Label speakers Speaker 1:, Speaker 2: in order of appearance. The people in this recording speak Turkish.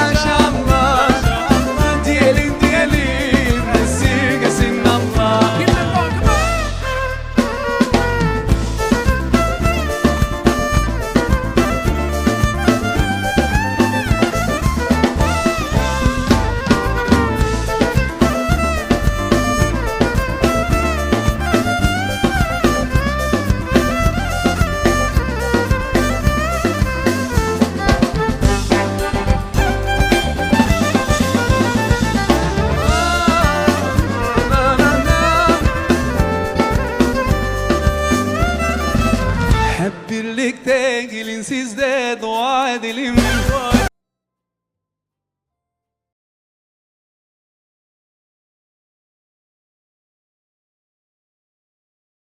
Speaker 1: Shabbat Shalom. birlikte gelin siz de dua edelim. Dua edelim.